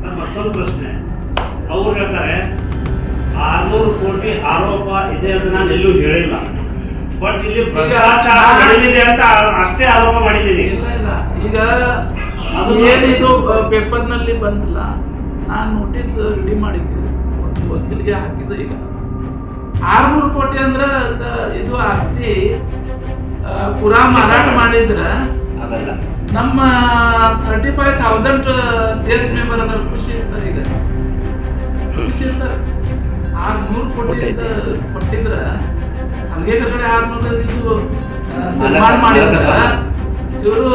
Sir ಮತ್ತೊಂದು ಪ್ರಶ್ನೆ. ಅವ್ರು ಹೇಳ್ತಾರೆ ಆರ್ನೂರು ಕೋಟಿ ಆರೋಪ ಇದೆ ಅಂತ ನಾನು ಎಲ್ಲೂ ಹೇಳಿಲ್ಲ. ಬಟ್ ಇಲ್ಲಿ ಭ್ರಷ್ಟಾಚಾರ ನಡೆದಿದೆ ಅಂತ ಅಷ್ಟೇ ಆರೋಪ ಮಾಡಿದ್ದೀನಿ. ಇಲ್ಲ ಇಲ್ಲ. ಈಗ ಅದು ಏನಿದು ಪೇಪರ್ನಲ್ಲಿ ಬಂದಿಲ್ಲ. ನಾನು ನೋಟಿಸ್ ರೆಡಿ ಮಾಡಿದ್ದೆ. ಒಂದು ವಕೀಲಿಗೆ ಹಾಕಿದ್ದೆ ಈಗ. ಆರ್ನೂರು ಕೋಟಿ ಅಂದ್ರೆ ಇದು ಆಸ್ತಿ ಪುರಾ ಮಾರಾಟ ಮಾಡಿದ್ರ ಆಗಲ್ಲ ನಮ್ಮ thirty five thousand sales member ಅದರ ಖುಷಿ ಇರ್ತಾರೆ ಈಗ. ಖುಷಿ ಇರ್ತಾರೆ. ಆರ್ನೂರು ಕೋಟಿ ಅಂತ ಕೊಟ್ಟಿದ್ರ ಹಂಗೆ ಕಡೆ ಆರ್ನೂರು ಇದು ನಿರ್ಮಾಣ ಮಾಡಿದ್ರ ಇವರು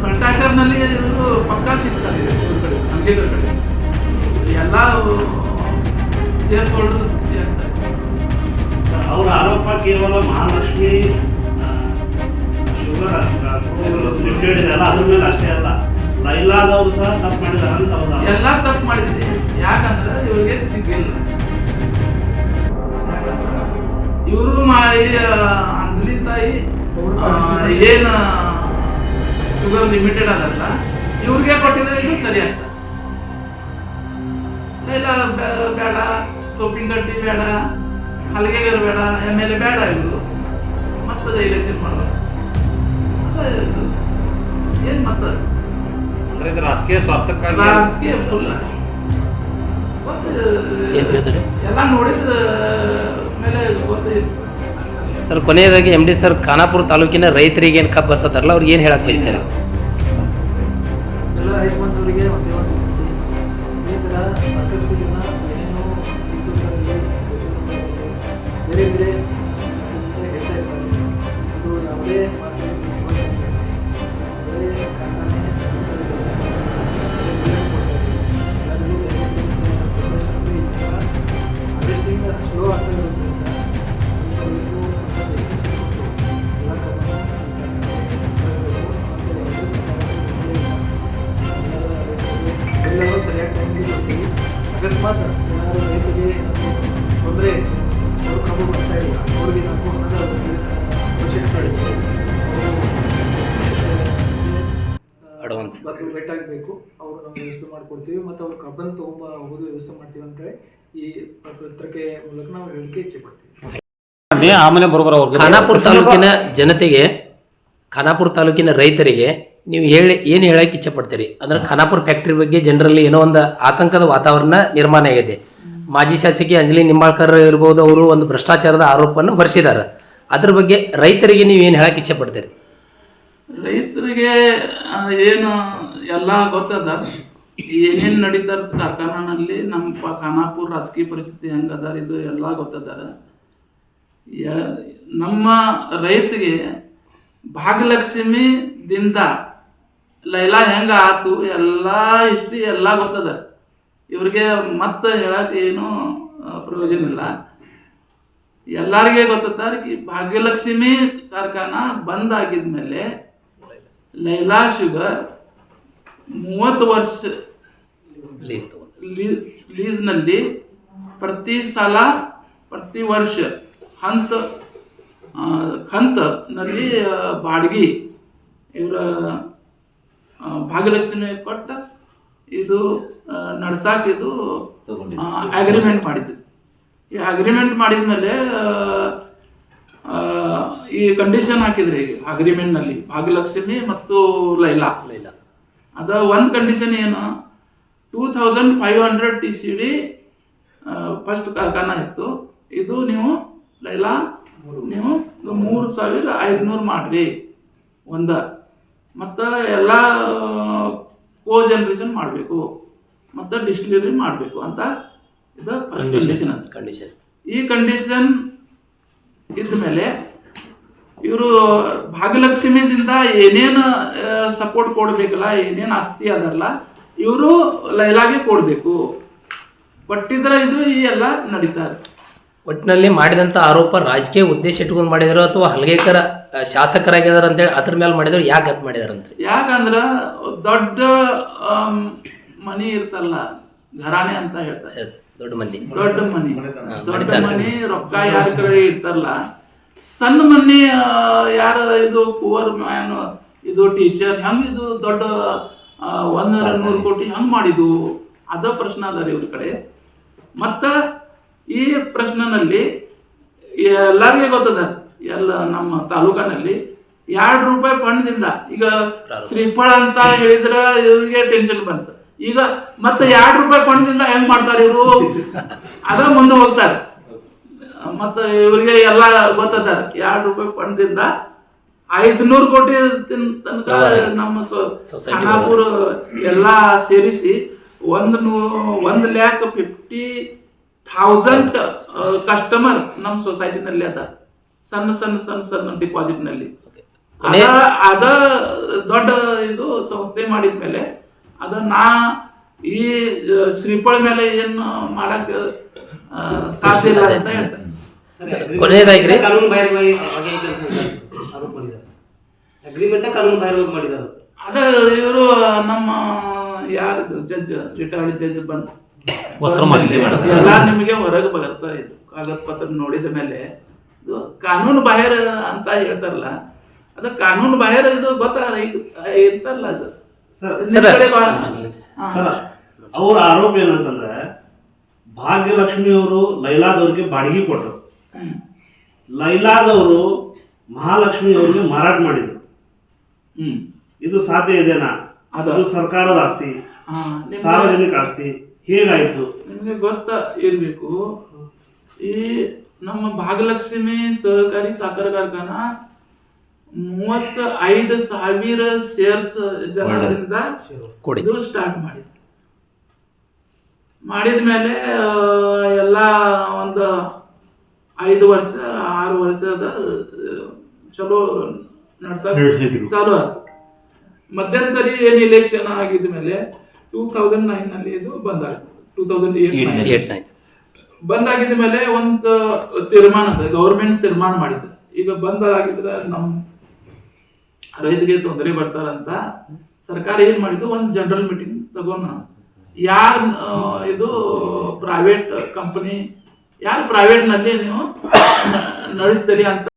ಭ್ರಷ್ಟಾಚಾರನಲ್ಲಿ ಇವರು ಪಕ್ಕಾ ಸಿಗ್ತಾರೆ ಇವ್ರ ಕಡೆ ಹಂಗೆ ಕಡೆ ಎಲ್ಲ ಸೇಲ್ಸ್ ಹೋಲ್ಡರ್ ಖುಷಿ ಆಗ್ತಾರೆ ಅವ್ರ ಆರೋಪ ಕೇವಲ ಮಹಾಲಕ್ಷ್ಮಿ ಇದೆಲ್ಲ ಅದ್ರ ಮೇಲೆ ಅಷ್ಟೇ ಅಲ್ಲ. ಲೈಲಾದವ್ರು ಸಹ ತಪ್ಪು ಮಾಡಿದಾರೆ ಅಂತ ಹೌದಾ ಎಲ್ಲ ತಪ್ಪು ಮಾಡಿದ್ರಿ. ಯಾಕಂದ್ರೆ ಇವ್ರಿಗೆ ಸಿಗಿಲ್ಲ ಇವರು ಮಾಡಿ ಅಂಜಲಿ ತಾಯಿ ಏನು ಶುಗರ್ ಲಿಮಿಟೆಡ್ ಅದಲ್ಲ ಇವ್ರಿಗೆ ಕೊಟ್ಟಿದ್ರೆ ಇದು ಸರಿ ಆಗ್ತದೆ. ಇಲ್ಲ ಬೇಡ ಕಟ್ಟಿ ಬೇಡ ಹಲಗೆಗರು ಬೇಡ ಎಂ ಎಲ್ ಎ ಬೇಡ ಇವರು. ಮತ್ತದ ಎಲೆಕ್ಷನ್ ಮಾಡೋದು ಏನ್ ಅಂದ್ರೆ ಇದು ರಾಜಕೀಯ ಸ್ವಾರ್ಥಕ್ಕಾಗಿ ರಾಜಕೀಯ? ಎಲ್ಲ ನೋಡಿದ ಮೇಲೆ ಸರ್ ಕೊನೆಯದಾಗಿ ಎಂ ಡಿ ಸರ್ ಖಾನಾಪುರ ತಾಲೂಕಿನ ರೈತರಿಗೆ ಏನು ಕಬ್ಬು ಬಸತ್ತಾರಲ್ಲ ಅವ್ರಿಗೆ ಏನು ಹೇಳಕ್ ಬಯಸ್ತಾರೆ? ಎಲ್ಲ ರೈತ ಬಂಧುವರಿಗೆ ಸ್ಲೋ ಆಗ್ತಾ ಇರೋದ್ರಿಂದ ರೈತರು ಸ್ವಲ್ಪ patience ಇಟ್ಕೊಂಡು ಎಲ್ಲ ಕಬ್ಬನ್ನು ಬೆಳೆಸಬೇಕು. ಮತ್ತೆ ರೈತರು ಎಲ್ಲರೂ ಸರಿಯಾಗಿ ಟೈಮ್ಗೆ ಕೊಡ್ತೀವಿ ಅಕಸ್ಮಾತ್ ಏನಾದರೂ ರೈತರಿಗೆ ತೊಂದರೆ ಅವರು ಕಬ್ಬು ಬರ್ತಾ ಇಲ್ಲ ಅವ್ರಿಗೆ ನಾವು ಅನ್ನೋದು ಅವಶ್ಯಕತೆ Advance. ಬಂದು ವೇಟ್ ಆಗಬೇಕು ಅವರು ನಾವು ವ್ಯವಸ್ಥೆ ಮಾಡಿಕೊಡ್ತೀವಿ ಮತ್ತು ಅವ್ರು ಕಬ್ಬನ್ ತೊಗೊಂಬ ಹೋಗೋದು ವ್ಯವಸ್ಥೆ ಮಾಡ್ತೀವಿ ಅಂತೇಳಿ ಈ ಪತ್ರಿಕೆ ಮೂಲಕ ನಾವು ಹೇಳಿಕೆ ಇಚ್ಛೆ ಪಡ್ತೀವಿ. ಆಮೇಲೆ ಬರೋಬರ ಅವ್ರಿಗೆ. ಖಾನಾಪುರ ತಾಲೂಕಿನ ಜನತೆಗೆ ಖಾನಾಪುರ ತಾಲೂಕಿನ ರೈತರಿಗೆ ನೀವು ಹೇಳಿ ಏನು ಹೇಳಕ್ಕೆ ಇಚ್ಛೆ ಪಡ್ತೀರಿ? ಅಂದ್ರೆ ಖಾನಾಪುರ ಫ್ಯಾಕ್ಟ್ರಿ ಬಗ್ಗೆ ಜನರಲ್ಲಿ ಏನೋ ಒಂದು ಆತಂಕದ ವಾತಾವರಣ ನಿರ್ಮಾಣ ಆಗಿದೆ. ಮಾಜಿ ಶಾಸಕಿ ಅಂಜಲಿ ನಿಂಬಾಳ್ಕರ್ ಇರ್ಬೋದು ಅವರು ಒಂದು ಭ್ರಷ್ಟಾಚಾರದ ಆರೋಪವನ್ನು ಹೊರಿಸಿದ್ದಾರೆ. ಅದ್ರ ಬಗ್ಗೆ ರೈತರಿಗೆ ನೀವು ಏನು ಹೇಳಕ್ಕೆ ಇಚ್ಛೆ ಪಡ್ತೀರಿ? ರೈತರಿಗೆ ಏನು ಎಲ್ಲ ಗೊತ್ತದ? ಏನೇನು ನಡೀತಾ ಇರ್ತದೆ ಕಾರ್ಖಾನಲ್ಲಿ ನಮ್ಮ ಪ- ಖಾನಾಪುರ ರಾಜಕೀಯ ಪರಿಸ್ಥಿತಿ ಹೆಂಗದ ಇದು ಎಲ್ಲ ಗೊತ್ತದಾರ. ಯ- ನಮ್ಮ ರೈತಿಗೆ ಭಾಗ್ಯಲಕ್ಷ್ಮಿದಿಂದ ಲೈಲಾ ಹೆಂಗೆ ಆತು, ಎಲ್ಲ ಹಿಸ್ಟ್ರಿ ಎಲ್ಲ ಗೊತ್ತದ. ಇವ್ರಿಗೆ ಮತ್ತೆ ಹೇಳಕ್ಕೆ ಏನು ಪ್ರಯೋಜನ ಇಲ್ಲ. ಎಲ್ಲರಿಗೆ ಗೊತ್ತದ ಕಿ ಭಾಗ್ಯಲಕ್ಷ್ಮಿ ಕಾರ್ಖಾನ ಬಂದ್ ಆಗಿದ್ಮೇಲೆ ಲೈಲಾ ಶುಗರ್ ಮೂವತ್ತು ವರ್ಷ ಲೀಸ್ ಲೀಸ್ನಲ್ಲಿ ಪ್ರತಿ ಸಲ ಪ್ರತಿ ವರ್ಷ ಹಂತ ಹಂತನಲ್ಲಿ ಬಾಡಿಗೆ ಇವರ ಭಾಗ್ಯಲಕ್ಷ್ಮಿ ಕೊಟ್ಟ ಇದು ನಡ್ಸಾಕ ಇದು ಅಗ್ರಿಮೆಂಟ್ ಮಾಡಿದ್ದು. ಈ ಅಗ್ರಿಮೆಂಟ್ ಮಾಡಿದ್ಮೇಲೆ ಆ, ಆ, ಈ ಕಂಡೀಷನ್ ಹಾಕಿದ್ರಿ ಅಗ್ರಿಮೆಂಟ್ನಲ್ಲಿ ಭಾಗ್ಯಲಕ್ಷ್ಮಿ ಮತ್ತು ಲೈಲಾ. ಲೈಲಾ. ಅದ ಒಂದು ಕಂಡೀಷನ್ ಏನು? Two thousand five hundred T C D first ಕಾರ್ಖಾನ ಇತ್ತು. ಇದು ನೀವು ಲೈಲಾ ನೀವು ಮೂರು ಸಾವಿರ ಐದುನೂರು ಮಾಡ್ರಿ. ಒಂದ. ಮತ್ತು ಎಲ್ಲ ಕೋ ಜನರೇಷನ್ ಮಾಡಬೇಕು. ಮತ್ತು ಡಿಸ್ಟಿಲರಿ ಮಾಡಬೇಕು ಅಂತ ಇದು ಕಂಡೀಷನ್ ಕಂಡೀಷನ್ ಈ ಕಂಡೀಷನ್ ಇದ್ದ ಮೇಲೆ ಇವರು ಭಾಗ್ಯಲಕ್ಷ್ಮಿದಿಂದ ಏನೇನು ಸಪೋರ್ಟ್ ಕೊಡಬೇಕಲ್ಲ ಏನೇನು ಆಸ್ತಿ ಅದಲ್ಲ ಇವರು ಲೈಲಾಗೆ ಕೊಡಬೇಕು. ಕೊಟ್ಟಿದ್ರೆ ಇದು ಈ ಎಲ್ಲ ನಡೀತಾರೆ ಒಟ್ಟಿನಲ್ಲಿ ಮಾಡಿದಂಥ ಆರೋಪ ರಾಜಕೀಯ ಉದ್ದೇಶ ಇಟ್ಕೊಂಡು ಮಾಡಿದ್ರು ಅಥವಾ ಹಲಗೇಕರ ಶಾಸಕರಾಗಿದ್ದಾರೆ ಅಂತೇಳಿ ಅದ್ರ ಮೇಲೆ ಮಾಡಿದ್ರು ಯಾಕೆ ಅದು ಮಾಡಿದಾರಂತ? ಯಾಕಂದ್ರೆ ದೊಡ್ಡ ಮನಿ ಇರ್ತಲ್ಲ ಘರಾಣೆ ಅಂತ ಹೇಳ್ತಾರೆ. ಎಸ್ ದೊಡ್ಡ ಮಂದಿ ದೊಡ್ಡ ಮನಿ. ದೊಡ್ಡ ಮನೆ ರೊಕ್ಕ ಯಾರ ಕಡೆ ಇರ್ತಾರಲ್ಲ ಸಣ್ಣ ಮನೆ ಯಾರ ಇದು ಪುವರ್ ಮ್ಯಾನ್ ಇದು ಟೀಚರ್ ಹೆಂಗ್ ಇದು ದೊಡ್ಡ ಆ, ಒಂದ್ ನೂರು ಕೋಟಿ ಹೆಂಗ್ ಮಾಡಿದ್ದು? ಅದ ಪ್ರಶ್ನೆ ಅದ ರೀ ಇವ್ರ ಕಡೆ. ಮತ್ತ ಈ ಪ್ರಶ್ನೆನಲ್ಲಿ ಎಲ್ಲರಿಗೆ ಗೊತ್ತದ? ಎಲ್ಲ ನಮ್ಮ ತಾಲೂಕಿನಲ್ಲಿ ಎರಡು ರೂಪಾಯಿ ಫಂಡ್ದಿಂದ ಈಗ ಶ್ರೀಫಳ ಅಂತ ಹೇಳಿದ್ರ ಇವ್ರಿಗೆ ಟೆನ್ಷನ್ ಬಂತು. ಈಗ ಮತ್ತೆ ಎರಡು ರೂಪಾಯಿ ಪಣದಿಂದ ಹೆಂಗ್ ಮಾಡ್ತಾರೆ ಇವರು? ಅದ ಮುಂದೆ ಹೋಗ್ತಾರೆ. ಮತ್ತೆ ಇವರಿಗೆ ಎಲ್ಲ ಗೊತ್ತದ ಎರಡು ರೂಪಾಯಿ ಕೊಂಡಿಂದ ಐದ್ನೂರು ಕೋಟಿ ತಿನ್- ತನಕ ನಮ್ಮ ಖಾನಾಪುರ ಎಲ್ಲಾ ಸೇರಿಸಿ ಒಂದು ನೂ ಒಂದು ಲ್ಯಾಕ್ ಫಿಫ್ಟಿ ಥೌಸಂಡ್ ಕಸ್ಟಮರ್ ನಮ್ಮ ಸೊಸೈಟಿನಲ್ಲಿ ಅದ ಸಣ್ಣ ಸಣ್ಣ ಸಣ್ಣ ಸಣ್ಣ ಡಿಪಾಸಿಟ್ನಲ್ಲಿ ಅದ ಅದ ದೊಡ್ಡ ಇದು ಸಂಸ್ಥೆ ಮಾಡಿದ್ಮೇಲೆ ಅದ ನಾ ಈ ಶ್ರೀಪಳ ಶ್ರೀಫಳ ಮೇಲೆ ಏನು ಮಾಡಕ್ ಆ, ಸಾಧ್ಯ ಇಲ್ಲ ಅಂತ ಹೇಳ್ತಾರೆ ಕೊನೆಯದಾಗಿ ರೀ. ಕಾನೂನು ಬಾಹಿರವಾಗಿ ಆರೋಪ ಮಾಡಿದ್ದಾರೆ. ಅಗ್ರಿಮೆಂಟ್ ಕಾನೂನು ಬಾಹಿರವಾಗಿ ಮಾಡಿದ್ದಾರೆ. ಅದ ಇವರು ನಮ್ಮ ಯಾರು ಜಡ್ಜ್ ರಿಟೈರ್ಡ್ ಜಡ್ಜ್ ಬಂದು. ಎಲ್ಲ ನಿಮಗೆ ಹೊರಗೆ ಬರ್ತಾ ಇತ್ತು ಕಾಗದ ಪತ್ರ ನೋಡಿದ ಮೇಲೆ. ಇದು ಕಾನೂನು ಬಾಹಿರ ಅಂತ ಹೇಳ್ತಾರಲ್ಲ. ಅದು ಕಾನೂನು ಬಾಹಿರ ಇದು ಗೊತ್ತಾಗಲ್ಲ ಈಗ ಇರ್ತಲ್ಲ ಅದು. ಸರ್ ನಿಮ್ ಕಡೆ ಗೊ- ಹಾ. ಸರ್ ಅವ್ರ ಆರೋಪ ಏನಂತಂದ್ರೆ ಭಾಗ್ಯಲಕ್ಷ್ಮಿ ಅವರು ಲೈಲಾದವ್ರಿಗೆ ಬಾಡಿಗೆ ಕೊಟ್ಟರು. ಹ್ಮ್. ಲೈಲಾದವರು ಮಹಾಲಕ್ಷ್ಮಿ ಅವ್ರಿಗೆ ಮಾರಾಟ ಮಾಡಿದ್ರು. ಹ್ಮ್. ಇದು ಸಾಧ್ಯ ಇದೆನಾ? ಅದು- ಅದು ಸರ್ಕಾರದ ಆಸ್ತಿ ಹಾ, ನಿಮ್ಗೆ- ಸಾರ್ವಜನಿಕ ಆಸ್ತಿ ಹೇಗಾಯ್ತು? ನಿಮಗೆ ಗೊತ್ತ ಇರ್ಬೇಕು ಈ ನಮ್ಮ ಭಾಗಲಕ್ಷ್ಮಿ ಸಹಕಾರಿ ಸಾಕರ ಕಾರ್ಖಾನಾ ಮೂವತ್ತ ಐದು ಸಾವಿರ ಶೇರ್ಸ್ ಜನರಿಂದ ಇದು ಸ್ಟಾರ್ಟ್ ಮಾಡಿದ್ರು ಮಾಡಿದ ಮೇಲೆ ಎಲ್ಲ ಒಂದು ಐದು ವರ್ಷ ಆರು ವರ್ಷದ ಚಲೋ ನಡ್ಸಕ್ ಚಾಲು ಆಯ್ತು ಮಧ್ಯಂತರಿ ಏನು ಇಲೆಕ್ಷನ್ ಆಗಿದ ಮೇಲೆ ಟೂ ತೌಸಂಡ್ ನೈನ್ನಲ್ಲಿ ಇದು ಬಂದಾಗ್ತದೆ two thousand eight eight nine ಬಂದಾಗಿದ ಮೇಲೆ ಒಂದು ತೀರ್ಮಾನ ಗೌರ್ಮೆಂಟ್ ತೀರ್ಮಾನ ಮಾಡಿದೆ ಈಗ ಬಂದಾಗಿದ್ರೆ ನಮ್ಮ ರೈತರಿಗೆ ತೊಂದರೆ ಬರ್ತಾರಂತ ಸರ್ಕಾರ ಏನ್ ಮಾಡಿದ್ದು? ಒಂದು ಜನರಲ್ ಮೀಟಿಂಗ್ ತಗೊಂಡ ಯಾರ್ ಇದು ಪ್ರೈವೇಟ್ ಕಂಪನಿ ಯಾರು ಪ್ರೈವೇಟ್ನಲ್ಲಿ ನೀವು ನಡೆಸ್ತೀರಿ ಅಂತ